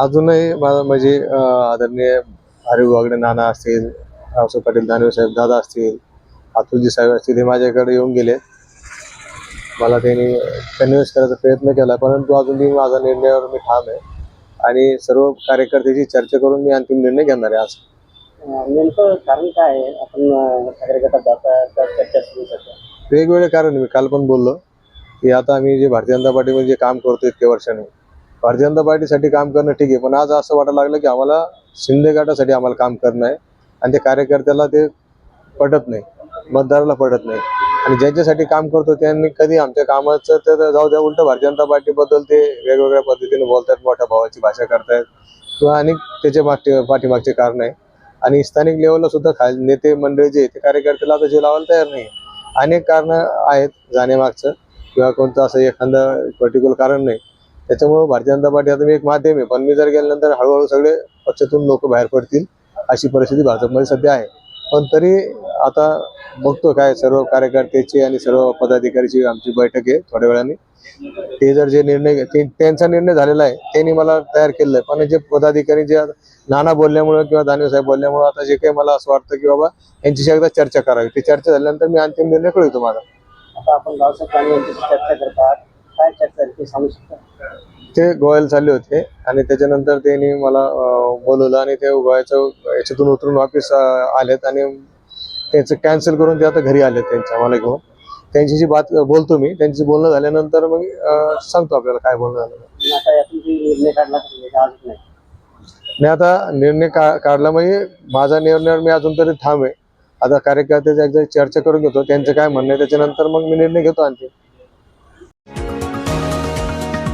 अजूनही म्हणजे आदरणीय हरिभाऊ वागडे नाना असतील रावसाहेब पाटील दानवे साहेब दादा असतील अतुलजी साहेब असतील हे माझ्याकडे येऊन गेले. मला त्यांनी कन्व्हिन्स करायचा प्रयत्न केला परंतु अजूनही माझा निर्णयावर मी ठाम आहे. आणि सर्व कार्यकर्त्याची चर्चा करून मी अंतिम निर्णय घेणार आहे आज. नेमकं कारण काय आहे? आपण ठाकरे गटात जाता चर्चा सुरू वेगवेगळे कारण. मी काल पण बोललो की आता आम्ही जे भारतीय जनता पार्टीमध्ये जे काम करतो इतक्या वर्षाने भारतीय जनता पार्टीसाठी काम करणं ठीक आहे पण आज असं वाटायला लागलं की आम्हाला शिंदे गटासाठी आम्हाला काम करणं आहे आणि ते कार्यकर्त्याला ते पटत नाही मतदाराला पटत नाही. आणि ज्यांच्यासाठी काम करतो त्यांनी कधी आमच्या कामाचं तर जाऊ द्या उलट भारतीय जनता पार्टीबद्दल ते वेगवेगळ्या पद्धतीने बोलतात मोठ्या भावाची भाषा करतायत. किंवा अनेक त्याचे मागचे पाठीमागचे कारण आहे. आणि स्थानिक लेवलला सुद्धा खाल नेते मंडळी जे ते कार्यकर्त्याला आता जे लावायला तयार नाही. अनेक कारणं आहेत जाण्यामागचं. किंवा कोणतं असं एखादं पर्टिक्युलर कारण नाही. त्याच्यामुळं भारतीय जनता पार्टी आता मी एक माध्यम आहे. पण मी जर गेल्यानंतर हळूहळू सगळे पक्षातून लोक बाहेर पडतील अशी परिस्थिती भाजपमध्ये सध्या आहे. पण तरी आता बघतो काय सर्व कार्यकर्त्याची आणि सर्व पदाधिकारीची आमची बैठक आहे थोड्या वेळाने. ते जर जे निर्णय त्यांचा निर्णय झालेला आहे त्यांनी मला तयार केलेलं आहे. पण जे पदाधिकारी जे आता नाना बोलल्यामुळं किंवा दानवे साहेब बोलल्यामुळं आता जे काही मला असं वाटतं की बाबा यांच्याशी एकदा चर्चा करावी. ती चर्चा झाल्यानंतर मी अंतिम निर्णय कळवतो माझा. आता आपण गावसाहेब यांच्याशी चर्चा करतात. काय चर्चा आहे ते सांगू शकता? ते गोव्याला चालले होते आणि त्याच्यानंतर त्यांनी मला बोलवलं आणि ते गोव्याचं याच्यातून उतरून वापस आलेत आणि त्याचं कॅन्सल करून ते आता घरी आलेत त्यांच्या मला घेऊन. त्यांच्याशी बात बोलतो मी. त्यांच्याशी बोलणं झाल्यानंतर मग सांगतो आपल्याला काय बोलणं झालं. आता यातून निर्णय काढला अजून नाही? आता निर्णय का काढला म्हणजे माझा निर्णयावर मी अजून तरी थांब आहे आता कार्यकर्त्याची एकदा चर्चा करून घेतो. त्यांचं काय म्हणणं आहे त्याच्यानंतर मग मी निर्णय घेतो आणखी.